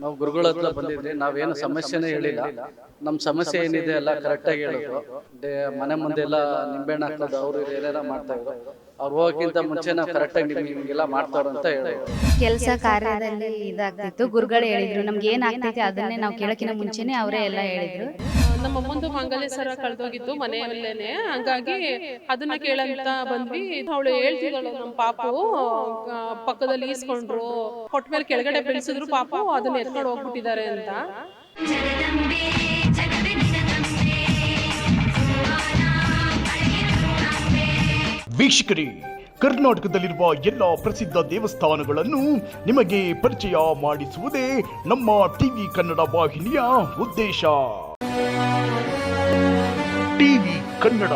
ನಾವು ಗುರುಗಳ ಹತ್ರ ಬಂದಿದ್ರಿ ನಾವೇನು ಸಮಸ್ಯೆನೇ ಹೇಳಿಲ್ಲ. ನಮ್ಮ ಸಮಸ್ಯೆ ಏನಿದೆ ಎಲ್ಲ ಕರೆಕ್ಟಾಗಿ ಹೇಳಿದ್ರು ಡೆ ಮನೆ ಮುಂದೆ ಎಲ್ಲ ನಿಂಬೆಹಣ್ಣು ಹಾಕೋದು ಅವರು ಏನೇನೋ ಮಾಡ್ತಾ ಇದ್ರು. ಅವ್ರು ಹೋಗೋಕ್ಕಿಂತ ಮುಂಚೆ ನಾವು ಕರೆಕ್ಟಾಗಿ ನಿಮ್ಗೆ ಹಿಂಗೆಲ್ಲ ಮಾಡ್ತಾವ್ರು ಅಂತ ಹೇಳಿದ್ರು ಕೆಲಸ ಕಾರ್ಯದಲ್ಲಿ ಇದಾಗ್ತಿತ್ತು. ಗುರುಗಳು ಹೇಳಿದ್ರು. ನಮ್ಗೆ ಏನಾಗ್ತಿದೆ ಅದನ್ನೇ ನಾವು ಕೇಳೋಕ್ಕಿಂತ ಮುಂಚೆನೆ ಅವರೇ ಎಲ್ಲ ಹೇಳಿದ್ರು. ನಮ್ಮ ಅಮ್ಮಂದು ಮಾಂಗಲ್ಯ ಸರ ಕಳ್ದೋಗಿತ್ತು ಮನೆಯಲ್ಲೇನೆ. ಹಂಗಾಗಿ ಅದನ್ನ ಕೇಳಂತ ಬಂದ್ವಿ. ಅವಳು ಹೇಳ್ತಿದ್ದಾಳು ನಮ್ಮ ಪಾಪು ಪಕ್ಕದಲ್ಲಿ ಈಸ್ಕೊಂಡ್ರು ಕೊಟ್ಟ ಮೇಲೆ ಕೆಳಗಡೆ ಬೆಳೆಸಿದ್ರು ಪಾಪು ಅದನ್ನ ಎತ್ಕೊಂಡು ಹೋಗ್ಬಿಟ್ಟಿದ್ದಾರೆ ಅಂತ. ವೀಕ್ಷಕರಿ ಕರ್ನಾಟಕದಲ್ಲಿರುವ ಎಲ್ಲ ಪ್ರಸಿದ್ಧ ದೇವಸ್ಥಾನಗಳನ್ನು ನಿಮಗೆ ಪರಿಚಯ ಮಾಡಿಸುವುದೇ ನಮ್ಮ ಟಿವಿ ಕನ್ನಡ ವಾಹಿನಿಯ ಉದ್ದೇಶ. ಕನ್ನಡ.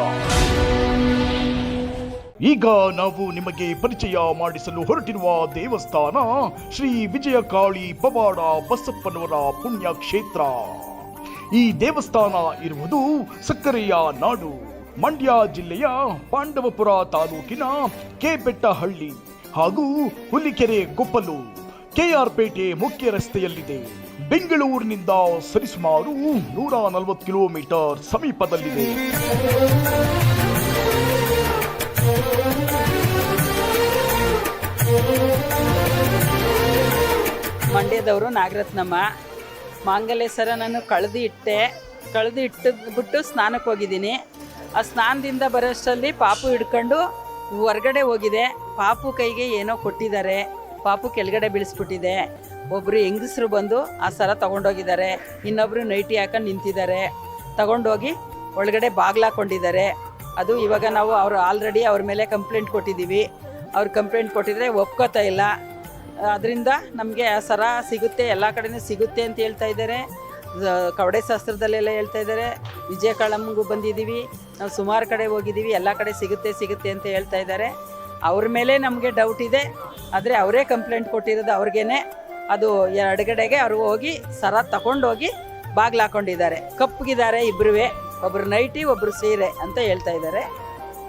ಈಗ ನಾವು ನಿಮಗೆ ಪರಿಚಯ ಮಾಡಿಸಲು ಹೊರಟಿರುವ ದೇವಸ್ಥಾನ ಶ್ರೀ ವಿಜಯಕಾಳಿ ಪವಾಡ ಬಸಪ್ಪನವರ ಪುಣ್ಯಕ್ಷೇತ್ರ. ಈ ದೇವಸ್ಥಾನ ಇರುವುದು ಸಕ್ಕರೆಯ ನಾಡು. ಮಂಡ್ಯ ಜಿಲ್ಲೆಯ ಪಾಂಡವಪುರ ತಾಲೂಕಿನ ಕೆಬೆಟ್ಟಹಳ್ಳಿ ಹಾಗೂ ಹುಲಿಕೆರೆ ಕೊಪ್ಪಲು ಕೆಆರ್ ಪೇಟೆ ಮುಖ್ಯ ರಸ್ತೆಯಲ್ಲಿದೆ. ಬೆಂಗಳೂರಿನಿಂದ ಸರಿಸುಮಾರು ನೂರ ನಲವತ್ತು ಕಿಲೋಮೀಟರ್ ಸಮೀಪದಲ್ಲಿದೆ. ಮಂಡ್ಯದವರು ನಾಗರತ್ನಮ್ಮ ಮಾಂಗಲ್ಯಸರ ನಾನು ಕಳೆದು ಇಟ್ಟೆ, ಕಳೆದು ಇಟ್ಟು ಬಿಟ್ಟು ಸ್ನಾನಕ್ಕೆ ಹೋಗಿದ್ದೀನಿ. ಆ ಸ್ನಾನದಿಂದ ಬರೋಷ್ಟರಲ್ಲಿ ಪಾಪು ಹಿಡ್ಕೊಂಡು ಹೊರಗಡೆ ಹೋಗಿದೆ. ಪಾಪು ಕೈಗೆ ಏನೋ ಕೊಟ್ಟಿದ್ದಾರೆ. ಪಾಪು ಕೆಳಗಡೆ ಬೀಳಿಸ್ಬಿಟ್ಟಿದೆ. ಒಬ್ಬರು ಹೆಂಗಸರು ಬಂದು ಆ ಸರ ತಗೊಂಡೋಗಿದ್ದಾರೆ. ಇನ್ನೊಬ್ಬರು ನೈಟಿ ಹಾಕೊಂಡು ನಿಂತಿದ್ದಾರೆ. ತಗೊಂಡೋಗಿ ಒಳಗಡೆ ಬಾಗ್ಲಾಕೊಂಡಿದ್ದಾರೆ ಅದು ಇವಾಗ ನಾವು ಅವರು ಆಲ್ರೆಡಿ ಅವ್ರ ಮೇಲೆ ಕಂಪ್ಲೇಂಟ್ ಕೊಟ್ಟಿದ್ದೀವಿ. ಅವ್ರು ಕಂಪ್ಲೇಂಟ್ ಕೊಟ್ಟಿದ್ರೆ ಒಪ್ಕೋತಾ ಇಲ್ಲ. ಅದರಿಂದ ನಮಗೆ ಆ ಸರ ಸಿಗುತ್ತೆ, ಎಲ್ಲ ಕಡೆನೂ ಸಿಗುತ್ತೆ ಅಂತ ಹೇಳ್ತಾ ಇದ್ದಾರೆ. ಕವಡೆ ಶಾಸ್ತ್ರದಲ್ಲೆಲ್ಲ ಹೇಳ್ತಾ ಇದ್ದಾರೆ. ವಿಜಯ ಬಂದಿದ್ದೀವಿ. ನಾವು ಸುಮಾರು ಕಡೆ ಹೋಗಿದ್ದೀವಿ. ಎಲ್ಲ ಕಡೆ ಸಿಗುತ್ತೆ ಸಿಗುತ್ತೆ ಅಂತ ಹೇಳ್ತಾ ಇದ್ದಾರೆ. ಅವ್ರ ಮೇಲೆ ನಮಗೆ ಡೌಟ್ ಇದೆ. ಆದರೆ ಅವರೇ ಕಂಪ್ಲೇಂಟ್ ಕೊಟ್ಟಿರೋದು ಅವ್ರಿಗೇನೆ. ಅದು ಎಡಗಡೆಗೆ ಅವರು ಹೋಗಿ ಸರ ತಗೊಂಡೋಗಿ ಬಾಗ್ಲು ಹಾಕೊಂಡಿದ್ದಾರೆ. ಕಪ್ಪಗಿದ್ದಾರೆ ಇಬ್ಬರೂ ಒಬ್ಬರು ನೈಟಿ, ಒಬ್ರು ಸೀರೆ ಅಂತ ಹೇಳ್ತಾ ಇದ್ದಾರೆ.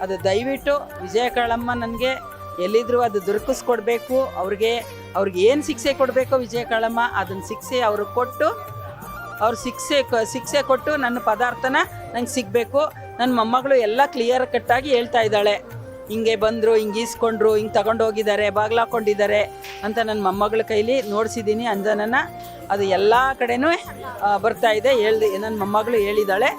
ಅದು ದಯವಿಟ್ಟು ವಿಜಯ ಕಾಳಮ್ಮ ನನಗೆ ಎಲ್ಲಿದ್ರು ಅದು ದೊರಕಿಸ್ಕೊಡ್ಬೇಕು. ಅವ್ರಿಗೆ ಅವ್ರಿಗೆ ಏನು ಶಿಕ್ಷೆ ಕೊಡಬೇಕು ವಿಜಯ ಕಾಳಮ್ಮ ಅದನ್ನು ಶಿಕ್ಷೆ ಅವ್ರಿಗೆ ಕೊಟ್ಟು, ಅವ್ರು ಶಿಕ್ಷೆ ಶಿಕ್ಷೆ ಕೊಟ್ಟು ನನ್ನ ಪದಾರ್ಥನ ನಂಗೆ ಸಿಗಬೇಕು. ನನ್ನ ಮೊಮ್ಮಗಳು ಎಲ್ಲ ಕ್ಲಿಯರ್ ಕಟ್ಟಾಗಿ ಹೇಳ್ತಾ ಇದ್ದಾಳೆ. ಹಿಂಗೆ ಬಂದರು ಹಿಂಗೆ ಈಸ್ಕೊಂಡ್ರು ಹಿಂಗೆ ತಗೊಂಡೋಗಿದ್ದಾರೆ ಬಾಗ್ಲಾಕೊಂಡಿದ್ದಾರೆ ಅಂತ ನನ್ನ ಮೊಮ್ಮಗಳ ಕೈಲಿ ನೋಡಿಸಿದ್ದೀನಿ ಅಂಜನನ್ನು ಅದು ಎಲ್ಲ ಕಡೆನೂ ಆ, ಬರ್ತಾ ಇದೆ ಹೇಳಿ ನನ್ನ ಮೊಮ್ಮಗಳು ಹೇಳಿದ್ದಾಳೆ.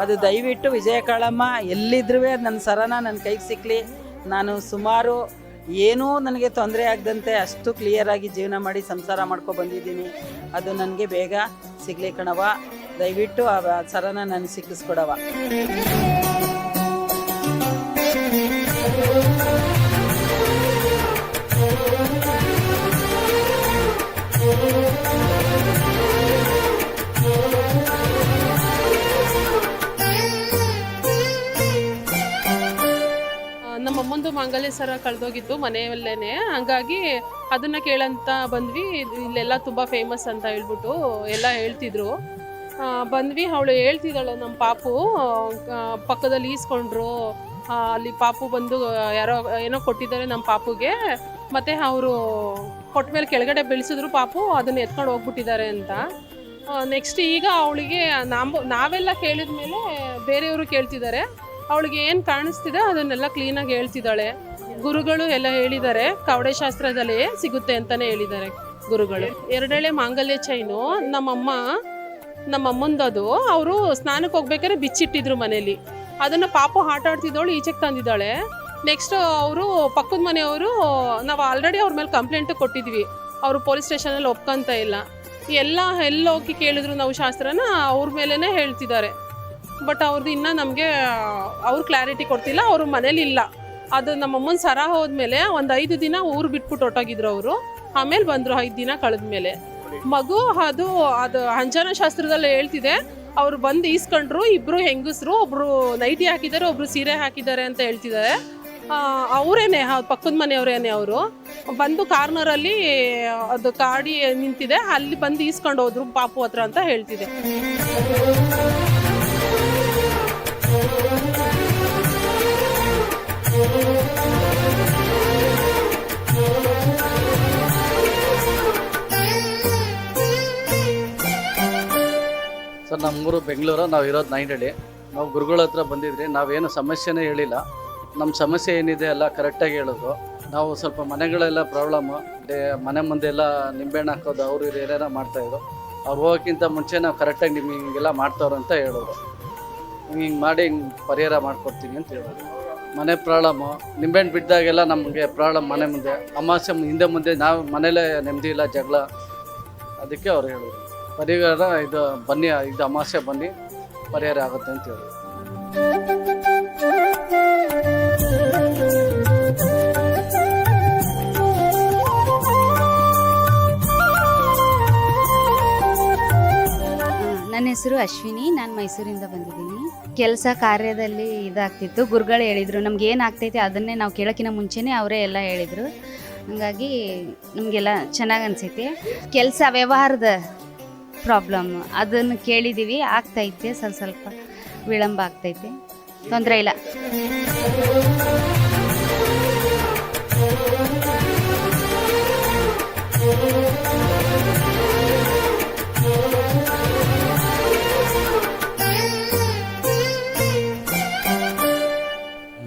ಅದು ದಯವಿಟ್ಟು ವಿಜಯ ಕಾಳಮ್ಮ ಎಲ್ಲಿದ್ರೂ ನನ್ನ ಸರನ ನನ್ನ ಕೈಗೆ ಸಿಕ್ಕಲಿ ನಾನು ಸುಮಾರು ಏನೂ ನನಗೆ ತೊಂದರೆ ಆಗದಂತೆ ಅಷ್ಟು ಕ್ಲಿಯರಾಗಿ ಜೀವನ ಮಾಡಿ ಸಂಸಾರ ಮಾಡ್ಕೊ ಬಂದಿದ್ದೀನಿ. ಅದು ನನಗೆ ಬೇಗ ಸಿಗ್ಲಿ ಕಣವ ದಯವಿಟ್ಟು ಆ ಸರನ ನಾನು ಸಿಕ್ಕಿಸ್ಕೊಡವ ಆ, ನಮ್ಮ ಅಮ್ಮಂದು ಮಾಂಗಲ್ಯ ಸರ ಕಳೆದೋಗಿತ್ತು ಮನೆಯಲ್ಲೇನೆ. ಹಂಗಾಗಿ ಅದನ್ನ ಕೇಳಂತ ಬಂದ್ವಿ. ಇಲ್ಲೆಲ್ಲ ತುಂಬಾ ಫೇಮಸ್ ಅಂತ ಹೇಳ್ಬಿಟ್ಟು ಎಲ್ಲ ಹೇಳ್ತಿದ್ರು. ಬಂದ್ವಿ. ಅವಳು ಹೇಳ್ತಿದ್ದಾಳೆ ನಮ್ಮ ಪಾಪು. ಪಕ್ಕದಲ್ಲಿ ಈಸ್ಕೊಂಡ್ರು. ಅಲ್ಲಿ ಪಾಪು ಬಂದು ಯಾರೋ, ಏನೋ ಕೊಟ್ಟಿದ್ದಾರೆ ನಮ್ಮ ಪಾಪುಗೆ. ಮತ್ತೆ ಅವರು ಕೊಟ್ಟ ಮೇಲೆ ಕೆಳಗಡೆ ಬೆಳೆಸಿದ್ರು ಪಾಪು, ಅದನ್ನ ಎತ್ಕೊಂಡು ಹೋಗ್ಬಿಟ್ಟಿದ್ದಾರೆ ಅಂತ. ನೆಕ್ಸ್ಟ್ ಈಗ ಅವಳಿಗೆ ನಾವು ನಾವೆಲ್ಲ ಕೇಳಿದ ಮೇಲೆ ಬೇರೆಯವರು ಕೇಳ್ತಿದ್ದಾರೆ. ಅವಳಿಗೆ ಏನು ಕಾಣಿಸ್ತಿದೆ ಅದನ್ನೆಲ್ಲ ಕ್ಲೀನಾಗಿ ಹೇಳ್ತಿದ್ದಾಳೆ. ಗುರುಗಳು ಎಲ್ಲ ಹೇಳಿದ್ದಾರೆ ಕವಡೆ ಶಾಸ್ತ್ರದಲ್ಲಿ ಸಿಗುತ್ತೆ ಅಂತಲೇ ಹೇಳಿದ್ದಾರೆ ಗುರುಗಳು. ಎರಡೆಳೆ ಮಾಂಗಲ್ಯ ಚೈನು ನಮ್ಮಮ್ಮ, ನಮ್ಮಮ್ಮಂದದು, ಅವರು ಸ್ನಾನಕ್ಕೆ ಹೋಗ್ಬೇಕಾದ್ರೆ ಬಿಚ್ಚಿಟ್ಟಿದ್ರು ಮನೇಲಿ. ಅದನ್ನು ಪಾಪು ಆಟ ಆಡ್ತಿದ್ದವಳು, ಈಚೆಗೆ ತಂದಿದ್ದಾಳೆ. ನೆಕ್ಸ್ಟ್ ಅವರು ಪಕ್ಕದ ಮನೆಯವರು, ನಾವು ಆಲ್ರೆಡಿ ಅವ್ರ ಮೇಲೆ ಕಂಪ್ಲೇಂಟ್ ಕೊಟ್ಟಿದ್ವಿ. ಅವರು ಪೊಲೀಸ್ ಸ್ಟೇಷನಲ್ಲಿ ಒಪ್ಕೊಂತ ಇಲ್ಲ. ಎಲ್ಲ ಎಲ್ಲಿ ಹೋಗಿ ಕೇಳಿದ್ರು ನಾವು ಶಾಸ್ತ್ರನ, ಅವ್ರ ಮೇಲೇ ಹೇಳ್ತಿದ್ದಾರೆ. ಬಟ್ ಅವ್ರದ್ದು ಇನ್ನೂ ನಮಗೆ, ಅವ್ರು ಕ್ಲಾರಿಟಿ ಕೊಡ್ತಿಲ್ಲ, ಅವರು ಮನೇಲಿ ಇಲ್ಲ. ಅದು ನಮ್ಮ ಅಮ್ಮನ ಸರ ಹೋದ್ಮೇಲೆ ಒಂದು ಐದು ದಿನ ಊರು ಬಿಟ್ಬಿಟ್ಟು ಹೊಟ್ಟೋಗಿದ್ರು ಅವರು. ಆಮೇಲೆ ಬಂದರು ಐದು ದಿನ ಕಳೆದ ಮೇಲೆ ಮಗು ಅದು ಅದು ಅಂಜನ ಶಾಸ್ತ್ರದಲ್ಲಿ ಹೇಳ್ತಿದೆ ಅವ್ರು ಬಂದು ಈಸ್ಕೊಂಡ್ರು, ಇಬ್ರು ಹೆಂಗಸರು ಒಬ್ಬರು ನೈಟಿ ಹಾಕಿದ್ದಾರೆ ಒಬ್ಬರು ಸೀರೆ ಹಾಕಿದ್ದಾರೆ ಅಂತ ಹೇಳ್ತಿದ್ದಾರೆ. ಅವರೇನೆ ಪಕ್ಕದ ಮನೆಯವರೇನೆ ಅವರು. ಬಂದು ಕಾರ್ನರಲ್ಲಿ ಅದು ಕಾಡಿ ನಿಂತಿದೆ, ಅಲ್ಲಿ ಬಂದು ಈಸ್ಕೊಂಡು ಹೋದ್ರು ಪಾಪು ಹತ್ರ ಅಂತ ಹೇಳ್ತಿದೆ. ಸರ್ ನಮ್ಮೂರು ಬೆಂಗಳೂರು, ನಾವು ಇರೋದು ನೈಂಡಳ್ಳಿ ನಾವು ಗುರುಗಳ ಹತ್ರ ಬಂದಿದ್ರಿ, ನಾವೇನು ಸಮಸ್ಯೆನೇ ಹೇಳಿಲ್ಲ. ನಮ್ಮ ಸಮಸ್ಯೆ ಏನಿದೆ ಎಲ್ಲ ಕರೆಕ್ಟಾಗಿ ಹೇಳಿದ್ರು ನಾವು ಸ್ವಲ್ಪ ಮನೆಗಳೆಲ್ಲ ಪ್ರಾಬ್ಲಮ್ಮು ಡೇ ಮನೆ ಮುಂದೆ ಎಲ್ಲ ನಿಂಬೆಹಣ್ಣು ಹಾಕೋದು, ಅವರು ಇವ್ರು ಏನೇನೋ ಮಾಡ್ತಾಯಿದ್ರು ಅವ್ರು ಹೋಗೋಕ್ಕಿಂತ ಮುಂಚೆ ನಾವು ಕರೆಕ್ಟಾಗಿ ನಿಮ್ಗೆ ಹಿಂಗೆಲ್ಲ ಮಾಡ್ತವ್ರು ಅಂತ ಹೇಳೋದು. ಹಿಂಗೆ ಹಿಂಗೆ ಮಾಡಿ ಹಿಂಗೆ ಪರಿಹಾರ ಮಾಡ್ಕೊಡ್ತೀನಿ ಅಂತ ಹೇಳೋದು. ಮನೆ ಪ್ರಾಬ್ಲಮ್ಮು ನಿಂಬೆಹಣ್ಣು ಬಿದ್ದಾಗೆಲ್ಲ ನಮಗೆ ಪ್ರಾಬ್ಲಮ್ ಮನೆ ಮುಂದೆ. ಅಮಾವಾಸ್ಯೆ ಹಿಂದೆ ಮುಂದೆ ನಾವು ಮನೇಲೇ ನೆಮ್ಮದಿ ಇಲ್ಲ, ಜಗಳ. ಅದಕ್ಕೆ ಅವ್ರು ಹೇಳಿದ್ರು ಪರಿಹಾರ ಇದು ಬನ್ನಿ, ಇದು ಅಮಾವಾಸ್ಯೆ ಬನ್ನಿ, ಪರಿಹಾರ ಆಗುತ್ತೆ ಅಂತ ಹೇಳಿ. ನನ್ನ ಹೆಸರು ಅಶ್ವಿನಿ, ನಾನು ಮೈಸೂರಿಂದ ಬಂದಿದ್ದೀನಿ. ಕೆಲಸ ಕಾರ್ಯದಲ್ಲಿ ಇದಾಗ್ತಿತ್ತು. ಗುರುಗಳು ಹೇಳಿದರು, ನಮ್ಗೆ ಏನು ಆಗ್ತೈತೆ ಅದನ್ನೇ ನಾವು ಕೇಳೋಕ್ಕಿಂತ ಮುಂಚೆನೇ ಅವರೇ ಎಲ್ಲ ಹೇಳಿದರು. ಹಾಗಾಗಿ ನಮಗೆಲ್ಲ ಚೆನ್ನಾಗಿ ಅನಿಸೈತೆ. ಕೆಲಸ, ವ್ಯವಹಾರದ ಪ್ರಾಬ್ಲಮ್ ಅದನ್ನು ಕೇಳಿದ್ದೀವಿ ಆಗ್ತೈತೆ, ಸ್ವಲ್ಪ ಸ್ವಲ್ಪ ವಿಳಂಬ ಆಗ್ತೈತೆ. ತೊಂದರೆ ಇಲ್ಲ.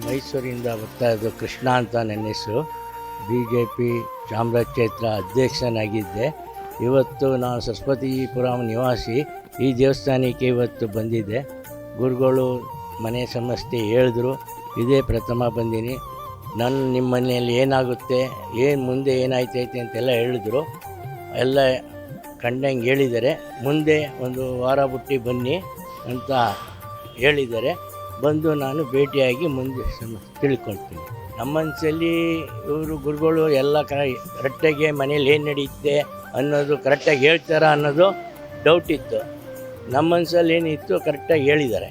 ಮೈಸೂರಿಂದ ಬರ್ತಾ ಇದ್ದು ಕೃಷ್ಣ ಅಂತ ನನ್ನ ಹೆಸರು. ಬಿ ಜೆ ಪಿ ಚಾಮರಾಜ ಕ್ಷೇತ್ರ ಅಧ್ಯಕ್ಷನಾಗಿದ್ದೆ. ಇವತ್ತು ನಾನು ಸರಸ್ವತಿಪುರಂ ನಿವಾಸಿ ಈ ದೇವಸ್ಥಾನಕ್ಕೆ ಇವತ್ತು ಬಂದಿದ್ದೆ. ಗುರುಗಳು ಮನೆ ಸಮಸ್ಯೆ ಹೇಳಿದ್ರು, ಇದೇ ಪ್ರಥಮ ಬಂದೀನಿ. ನನ್ನ ನಿಮ್ಮ ಮನೆಯಲ್ಲಿ ಏನಾಗುತ್ತೆ, ಏನು ಮುಂದೆ ಏನಾಯ್ತೈತೆ ಅಂತೆಲ್ಲ ಹೇಳಿದ್ರು. ಎಲ್ಲ ಕಂಡಂಗೆ ಹೇಳಿದ್ದಾರೆ. ಮುಂದೆ ಒಂದು ವಾರ ಬಿಟ್ಟು ಬನ್ನಿ ಅಂತ ಹೇಳಿದ್ದಾರೆ. ಬಂದು ನಾನು ಭೇಟಿಯಾಗಿ ಮುಂದೆ ತಿಳ್ಕೊಳ್ತೀನಿ. ನಮ್ಮ ಇವರು ಗುರುಗಳು ಎಲ್ಲ ಕರೆಕ್ಟಾಗಿ ಮನೇಲಿ ಏನು ನಡೆಯುತ್ತೆ ಅನ್ನೋದು ಕರೆಕ್ಟಾಗಿ ಹೇಳ್ತಾರ ಅನ್ನೋದು ಡೌಟ್ ಇತ್ತು. ನಮ್ಮ ಮನಸ್ಸಲ್ಲಿ ಏನಿತ್ತು, ಕರೆಕ್ಟಾಗಿ ಹೇಳಿದ್ದಾರೆ.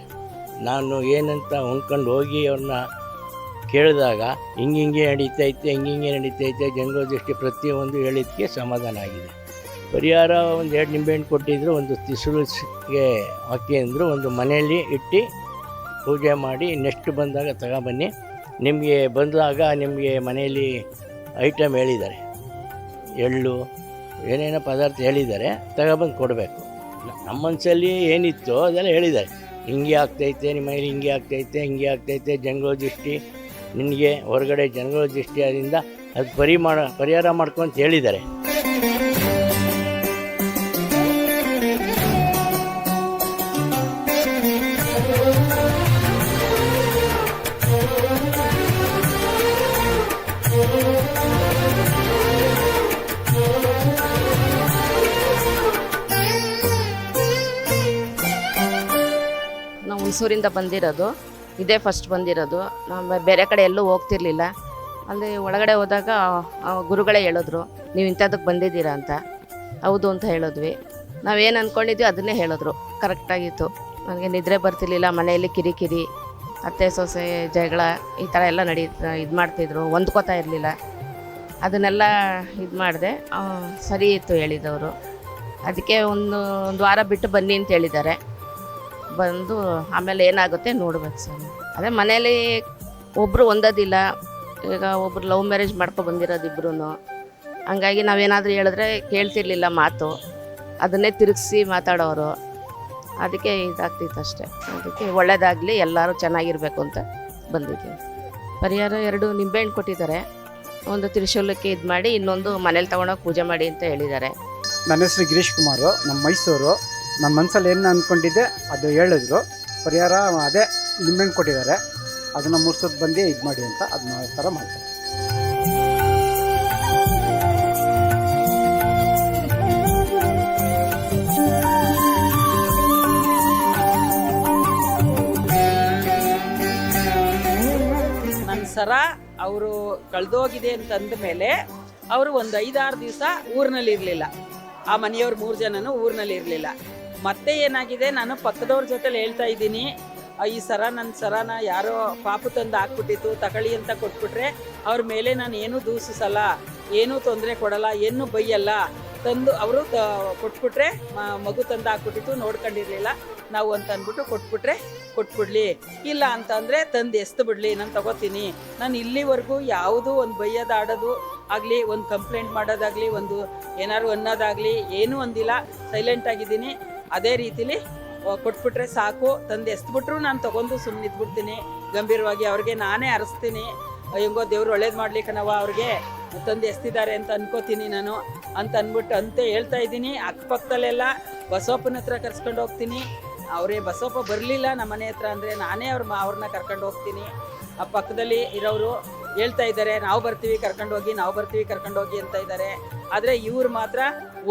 ನಾನು ಏನಂತ ಹೊಂದ್ಕೊಂಡು ಹೋಗಿ ಅವ್ರನ್ನ ಕೇಳಿದಾಗ, ಹಿಂಗೆ ಹಿಂಗೆ ನಡೀತೈತೆ ಹಿಂಗಿಂಗೆ ಹಿಂಗೆ ನಡೀತೈತೆ ಜಂಗೋದೃಷ್ಟಿ ಪ್ರತಿಯೊಂದು ಹೇಳಿದ್ದಕ್ಕೆ ಸಮಾಧಾನ ಆಗಿದೆ. ಪರಿಹಾರ ಒಂದು ಎರಡು ನಿಂಬೆಹಣ್ಣು ಕೊಟ್ಟಿದ್ರು, ಒಂದು ತಿಸುಳಿಗೆ ಹಾಕಿ ಅಂದರು, ಒಂದು ಮನೆಯಲ್ಲಿ ಇಟ್ಟು ಪೂಜೆ ಮಾಡಿ ನೆಕ್ಸ್ಟ್ ಬಂದಾಗ ತಗೊಂಬನ್ನಿ. ನಿಮಗೆ ಬಂದಾಗ ನಿಮಗೆ ಮನೆಯಲ್ಲಿ ಐಟಮ್ ಹೇಳಿದ್ದಾರೆ. ಎಳ್ಳು ಏನೇನೋ ಪದಾರ್ಥ ಹೇಳಿದ್ದಾರೆ, ತಗೊಬಂದು ಕೊಡಬೇಕು. ನಮ್ಮ ಮನಸ್ಸಲ್ಲಿ ಏನಿತ್ತು ಅದೆಲ್ಲ ಹೇಳಿದ್ದಾರೆ. ಹಿಂಗೆ ಆಗ್ತೈತೆ, ನಿಮ್ಮ ಮೈಲಿ ಹಿಂಗೆ ಆಗ್ತೈತೆ ಹಿಂಗೆ ಆಗ್ತೈತೆ, ಜನಗಳ ದೃಷ್ಟಿ ನಿನಗೆ ಹೊರಗಡೆ ಜನಗಳ ದೃಷ್ಟಿ ಅದರಿಂದ ಅದು ಪರಿ ಮಾಡ ಪರಿಹಾರ ಮಾಡ್ಕೊಂತ ಹೇಳಿದ್ದಾರೆ. ಹುಣಸೂರಿಂದ ಬಂದಿರೋದು. ಇದೇ ಫಸ್ಟ್ ಬಂದಿರೋದು. ನಾವು ಬೇರೆ ಕಡೆ ಎಲ್ಲೂ ಹೋಗ್ತಿರ್ಲಿಲ್ಲ. ಅಲ್ಲಿ ಒಳಗಡೆ ಹೋದಾಗ ಗುರುಗಳೇ ಹೇಳಿದ್ರು, ನೀವು ಇಂಥದಕ್ಕೆ ಬಂದಿದ್ದೀರಾ ಅಂತ. ಹೌದು ಅಂತ ಹೇಳಿದ್ವಿ. ನಾವೇನು ಅಂದ್ಕೊಂಡಿದ್ವಿ ಅದನ್ನೇ ಹೇಳಿದ್ರು. ಕರೆಕ್ಟಾಗಿತ್ತು ನನಗೆ ನಿದ್ರೆ ಬರ್ತಿರ್ಲಿಲ್ಲ, ಮನೆಯಲ್ಲಿ ಕಿರಿಕಿರಿ, ಅತ್ತೆ, ಸೊಸೆ, ಜಗಳ, ಈ ಥರ ಎಲ್ಲ ನಡೀ, ಇದು ಮಾಡ್ತಿದ್ರು. ಹೊಂದ್ಕೋತಾ ಇರಲಿಲ್ಲ. ಅದನ್ನೆಲ್ಲ ಇದು ಮಾಡಿದೆ. ಸರಿ ಇತ್ತು ಹೇಳಿದವರು. ಅದಕ್ಕೆ ಒಂದು ಒಂದು ವಾರ ಬಿಟ್ಟು ಬನ್ನಿ ಅಂತ ಹೇಳಿದ್ದಾರೆ. ಬಂದು ಆಮೇಲೆ ಏನಾಗುತ್ತೆ ನೋಡ್ಬೇಕು ಸರ್. ಅದೇ ಮನೇಲಿ ಒಬ್ಬರು ಒಂದೋದಿಲ್ಲ, ಈಗ ಒಬ್ರು ಲವ್ ಮ್ಯಾರೇಜ್ ಮಾಡ್ಕೊ ಬಂದಿರೋದು ಇಬ್ರು ಹಂಗಾಗಿ ನಾವೇನಾದರೂ ಹೇಳಿದ್ರೆ ಕೇಳ್ತಿರ್ಲಿಲ್ಲ ಮಾತು. ಅದನ್ನೇ ತಿರುಗಿಸಿ ಮಾತಾಡೋರು. ಅದಕ್ಕೆ ಇದಾಗ್ತಿತ್ತು ಅಷ್ಟೇ. ಅದಕ್ಕೆ ಒಳ್ಳೇದಾಗಲಿ, ಎಲ್ಲರೂ ಚೆನ್ನಾಗಿರಬೇಕು ಅಂತ ಬಂದಿದ್ದೀವಿ. ಪರಿಹಾರ ಎರಡು ನಿಂಬೆಹಣ್ಣು ಕೊಟ್ಟಿದ್ದಾರೆ. ಒಂದು ತ್ರಿಶೂಲಕ್ಕೆ ಇದು ಮಾಡಿ ಇನ್ನೊಂದು ಮನೇಲಿ ತೊಗೊಂಡೋಗಿ ಪೂಜೆ ಮಾಡಿ ಅಂತ ಹೇಳಿದ್ದಾರೆ. ನನ್ನ ಹೆಸರು ಗಿರೀಶ್ ಕುಮಾರು, ನಮ್ಮ ಮೈಸೂರು. ನನ್ನ ಮನಸ್ಸಲ್ಲಿ ಏನು ಅಂದ್ಕೊಂಡಿದ್ದೆ ಅದು ಹೇಳಿದ್ರು. ಪರಿಹಾರ ಅದೇ ನಿಂಬೆಹಣ್ಣು ಕೊಟ್ಟಿದ್ದಾರೆ. ಅದನ್ನು ಮುರ್ಸೋದು ಬಂದು ಇದು ಮಾಡಿ ಅಂತ ಅದನ್ನ ಥರ ಮಾಡ್ತಾರೆ. ಸರ ಅವರು ಕಳೆದೋಗಿದೆ ಅಂತಂದ ಮೇಲೆ ಅವರು ಒಂದು ಐದಾರು ದಿವಸ ಊರಿನಲ್ಲಿ ಇರಲಿಲ್ಲ ಆ ಮನೆಯವ್ರು ಮೂರು ಜನನೂ ಊರಿನಲ್ಲಿ ಇರಲಿಲ್ಲ ಮತ್ತೆ ಏನಾಗಿದೆ? ನಾನು ಪಕ್ಕದವ್ರ ಜೊತೆಲಿ ಹೇಳ್ತಾ ಇದ್ದೀನಿ. ಈ ಸರ ನನ್ನ ಸರನ ಯಾರೋ ಪಾಪು ತಂದು ಹಾಕ್ಬಿಟ್ಟಿತ್ತು, ತಗೊಳ್ಳಿ ಅಂತ ಕೊಟ್ಬಿಟ್ರೆ ಅವ್ರ ಮೇಲೆ ನಾನು ಏನೂ ದೂಷಿಸಲ್ಲ ಏನೂ ತೊಂದರೆ ಕೊಡಲ್ಲ, ಏನೂ ಬೈಯಲ್ಲ. ತಂದು ಅವರು ತ, ಕೊಟ್ಬಿಟ್ರೆ ಮಗು ತಂದು ಹಾಕ್ಬಿಟ್ಟಿತ್ತು, ನೋಡ್ಕೊಂಡಿರ್ಲಿಲ್ಲ. ನಾವು ಅಂತ ಅಂದ್ಬಿಟ್ಟು ಕೊಟ್ಬಿಟ್ರೆ ಕೊಟ್ಬಿಡ್ಲಿ. ಇಲ್ಲ ಅಂತಂದರೆ ತಂದು ಎಸ್ದು ಬಿಡಲಿ, ನಾನು ತಗೋತೀನಿ. ನಾನು ಇಲ್ಲಿವರೆಗೂ ಯಾವುದೂ ಒಂದು ಬೈಯೋದಾಡೋದು ಆಗಲಿ, ಒಂದು ಕಂಪ್ಲೇಂಟ್ ಮಾಡೋದಾಗಲಿ, ಒಂದು ಏನಾದ್ರು ಅನ್ನೋದಾಗಲಿ, ಏನೂ ಅಂದಿಲ್ಲ. ಸೈಲೆಂಟ್ ಆಗಿದ್ದೀನಿ. ಅದೇ ರೀತಿಲಿ ಕೊಟ್ಬಿಟ್ರೆ ಸಾಕು. ತಂದು ಎಸ್ಬಿಟ್ರು ನಾನು ತಗೊಂಡು ಸುಮ್ಮನೆ ಇದ್ಬಿಡ್ತೀನಿ. ಗಂಭೀರವಾಗಿ ಅವ್ರಿಗೆ ನಾನೇ ಅರಸ್ತೀನಿ. ಹೆಂಗೋ ದೇವ್ರು ಒಳ್ಳೇದು ಮಾಡ್ಲಿಕ್ಕನವ ಕಣವ ಅವ್ರಿಗೆ. ತಂದು ಎಸ್ತಿದ್ದಾರೆ ಅಂತ ಅನ್ಕೋತೀನಿ ನಾನು. ಅಂತ ಅಂದ್ಬಿಟ್ಟು ಅಂತ ಹೇಳ್ತಾ ಇದ್ದೀನಿ. ಅಕ್ಕಪಕ್ಕದಲ್ಲೆಲ್ಲ ಬಸವಪ್ಪನ ಹತ್ರ ಕರ್ಸ್ಕೊಂಡು ಹೋಗ್ತೀನಿ. ಅವರೇ, ಬಸವಪ್ಪ ಬರಲಿಲ್ಲ ನಮ್ಮ ಮನೆ ಹತ್ರ ಅಂದರೆ ನಾನೇ ಅವ್ರ ಅವ್ರನ್ನ ಕರ್ಕೊಂಡು ಹೋಗ್ತೀನಿ. ಆ ಪಕ್ಕದಲ್ಲಿ ಇರೋರು ಹೇಳ್ತಾ ಇದ್ದಾರೆ, ನಾವು ಬರ್ತೀವಿ ಕರ್ಕೊಂಡೋಗಿ ನಾವು ಬರ್ತೀವಿ ಕರ್ಕೊಂಡೋಗಿ ಅಂತ ಇದ್ದಾರೆ. ಆದರೆ ಇವ್ರು ಮಾತ್ರ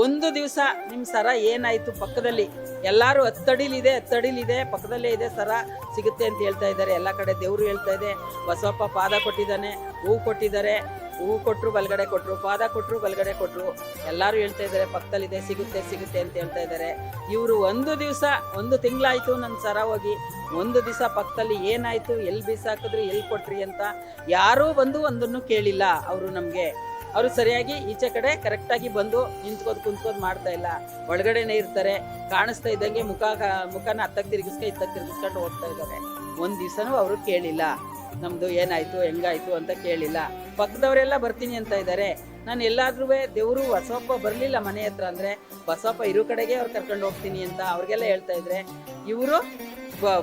ಒಂದು ದಿವಸ ನಿಮ್ಮ ಸರ ಏನಾಯಿತು? ಪಕ್ಕದಲ್ಲಿ ಎಲ್ಲರೂ ಹತ್ತಡಿಲಿದೆ ಹತ್ತಡಿಲಿದೆ, ಪಕ್ಕದಲ್ಲೇ ಇದೆ ಸರ, ಸಿಗುತ್ತೆ ಅಂತ ಹೇಳ್ತಾ ಇದ್ದಾರೆ. ಎಲ್ಲ ಕಡೆ ದೇವರು ಹೇಳ್ತಾ ಇದೆ, ಬಸವಪ್ಪ ಪಾದ ಕೊಟ್ಟಿದ್ದಾನೆ ಹೂವು ಕೊಟ್ಟಿದ್ದಾರೆ ಹೂವು ಕೊಟ್ಟರು ಬಲಗಡೆ ಕೊಟ್ಟರು ಪಾದ ಕೊಟ್ಟರು ಬಲಗಡೆ ಕೊಟ್ಟರು ಎಲ್ಲರೂ ಹೇಳ್ತಾ ಇದ್ದಾರೆ, ಪಕ್ಕದಲ್ಲಿದೆ, ಸಿಗುತ್ತೆ ಸಿಗುತ್ತೆ ಅಂತ ಹೇಳ್ತಾ ಇದ್ದಾರೆ. ಇವರು ಒಂದು ದಿವಸ, ಒಂದು ತಿಂಗಳಾಯಿತು ನನ್ನ ಸರ ಹೋಗಿ. ಒಂದು ದಿವಸ ಪಕ್ಕದಲ್ಲಿ ಏನಾಯಿತು ಎಲ್ಲಿ ಬೀಸಾಕಿದ್ರು ಎಲ್ಲಿ ಕೊಟ್ರಿ ಅಂತ ಯಾರೂ ಬಂದು ಒಂದನ್ನು ಕೇಳಿಲ್ಲ ಅವರು ನಮಗೆ. ಅವರು ಸರಿಯಾಗಿ ಈಚೆ ಕಡೆ ಕರೆಕ್ಟಾಗಿ ಬಂದು ನಿಂತ್ಕೋದು, ಕುಂತ್ಕೋದು ಮಾಡ್ತಾ ಇಲ್ಲ. ಒಳಗಡೆನೇ ಇರ್ತಾರೆ. ಕಾಣಿಸ್ತಾ ಇದ್ದಂಗೆ ಮುಖ ಮುಖನ ಹತ್ತಕ್ಕೆ ತಿರುಗಿಸ್ಕೊಂಡು ಇತ್ತಕ್ಕೆ ತಿರುಗಿಸ್ಕೊಂಡು ಹೋಗ್ತಾ ಇದ್ದಾರೆ. ಒಂದು ದಿವಸನೂ ಅವರು ಕೇಳಿಲ್ಲ. ನಮ್ಮದು ಏನಾಯಿತು, ಹೆಂಗಾಯ್ತು ಅಂತ ಕೇಳಿಲ್ಲ. ಪಕ್ಕದವರೆಲ್ಲ ಬರ್ತೀನಿ ಅಂತ ಇದ್ದಾರೆ. ನಾನು ಎಲ್ಲಾದ್ರೂ ದೇವರು ಬಸವಪ್ಪ ಬರಲಿಲ್ಲ ಮನೆ ಹತ್ರ ಅಂದರೆ ಬಸವಪ್ಪ ಇರೋ ಕಡೆಗೆ ಅವ್ರು ಕರ್ಕೊಂಡು ಹೋಗ್ತೀನಿ ಅಂತ ಅವ್ರಿಗೆಲ್ಲ ಹೇಳ್ತಾ ಇದ್ರೆ, ಇವರು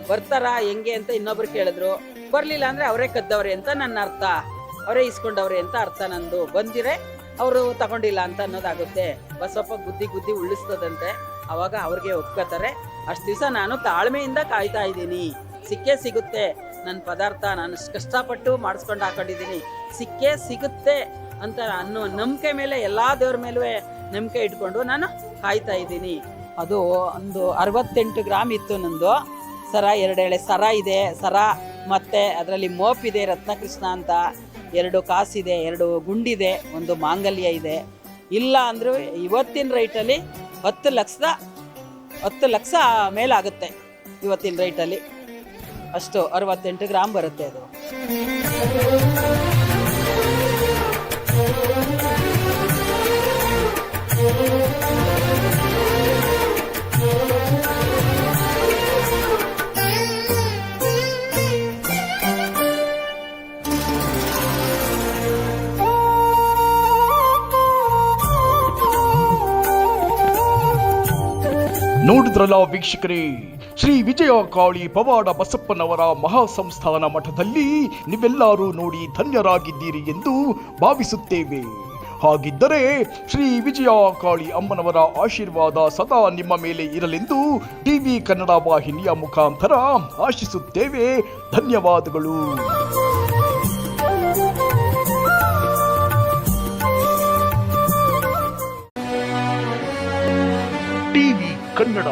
ಬರ್ತಾರಾ, ಹೆಂಗೆ ಅಂತ ಇನ್ನೊಬ್ರು ಕೇಳಿದ್ರು. ಬರಲಿಲ್ಲ ಅಂದರೆ ಅವರೇ ಕದ್ದವ್ರೆ ಅಂತ ನನ್ನ ಅರ್ಥ. ಅವರೇ ಇಸ್ಕೊಂಡವ್ರೆ ಅಂತ ಅರ್ಥ ನಂದು. ಬಂದಿರೆ, ಅವರು ತಗೊಂಡಿಲ್ಲ ಅಂತ ಅನ್ನೋದಾಗುತ್ತೆ. ಬಸವಪ್ಪ ಗುದ್ದಿ ಗುದ್ದಿ ಉಳಿಸ್ತದಂತೆ. ಅವಾಗ ಅವ್ರಿಗೆ ಒಪ್ಕೋತಾರೆ. ಅಷ್ಟು ದಿವಸ ನಾನು ತಾಳ್ಮೆಯಿಂದ ಕಾಯ್ತಾ ಇದ್ದೀನಿ. ಸಿಕ್ಕೇ ಸಿಗುತ್ತೆ. ನನ್ನ ಪದಾರ್ಥ ನಾನು ಕಷ್ಟಪಟ್ಟು ಮಾಡಿಸ್ಕೊಂಡು ಹಾಕೊಂಡಿದ್ದೀನಿ. ಸಿಕ್ಕೇ ಸಿಗುತ್ತೆ ಅಂತ ಅನ್ನೋ ನಂಬಿಕೆ ಮೇಲೆ, ಎಲ್ಲ ದೇವ್ರ ಮೇಲೂ ನಂಬಿಕೆ ಇಟ್ಕೊಂಡು ನಾನು ಕಾಯ್ತಾ ಇದ್ದೀನಿ. ಅದು ಒಂದು ಅರವತ್ತೆಂಟು ಗ್ರಾಮ್ ಇತ್ತು ನಂದು. ಸರ ಎರಡೆಳೆ, ಸರ ಇದೆ. ಸರ ಮತ್ತೆ ಅದರಲ್ಲಿ ಮೋಪ್ ಇದೆ, ರತ್ನಕೃಷ್ಣ ಅಂತ. ಎರಡು ಕಾಸಿದೆ, ಎರಡು ಗುಂಡಿದೆ, ಒಂದು ಮಾಂಗಲ್ಯ ಇದೆ. ಇಲ್ಲ ಅಂದರೂ ಇವತ್ತಿನ ರೈಟಲ್ಲಿ ಹತ್ತು ಲಕ್ಷದ, ಹತ್ತು ಲಕ್ಷ ಮೇಲಾಗುತ್ತೆ ಇವತ್ತಿನ ರೈಟಲ್ಲಿ ಅಷ್ಟು ಅರವತ್ತೆಂಟು ಗ್ರಾಮ್ ಬರುತ್ತೆ ಅದು. ನೋಡಿದ್ರಲ್ಲ ವೀಕ್ಷಕರೇ, ಶ್ರೀ ವಿಜಯ ಕಾಳಿ ಪವಾಡ ಬಸಪ್ಪನವರ ಮಹಾಸಂಸ್ಥಾನ ಮಠದಲ್ಲಿ ನೀವೆಲ್ಲರೂ ನೋಡಿ ಧನ್ಯರಾಗಿದ್ದೀರಿ ಎಂದು ಭಾವಿಸುತ್ತೇವೆ. ಹಾಗಿದ್ದರೆ ಶ್ರೀ ವಿಜಯ ಕಾಳಿ ಅಮ್ಮನವರ ಆಶೀರ್ವಾದ ಸದಾ ನಿಮ್ಮ ಮೇಲೆ ಇರಲೆಂದು ಟಿವಿ ಕನ್ನಡ ವಾಹಿನಿಯ ಮುಖಾಂತರ ಆಶಿಸುತ್ತೇವೆ. ಧನ್ಯವಾದಗಳು. ಕನ್ನಡ.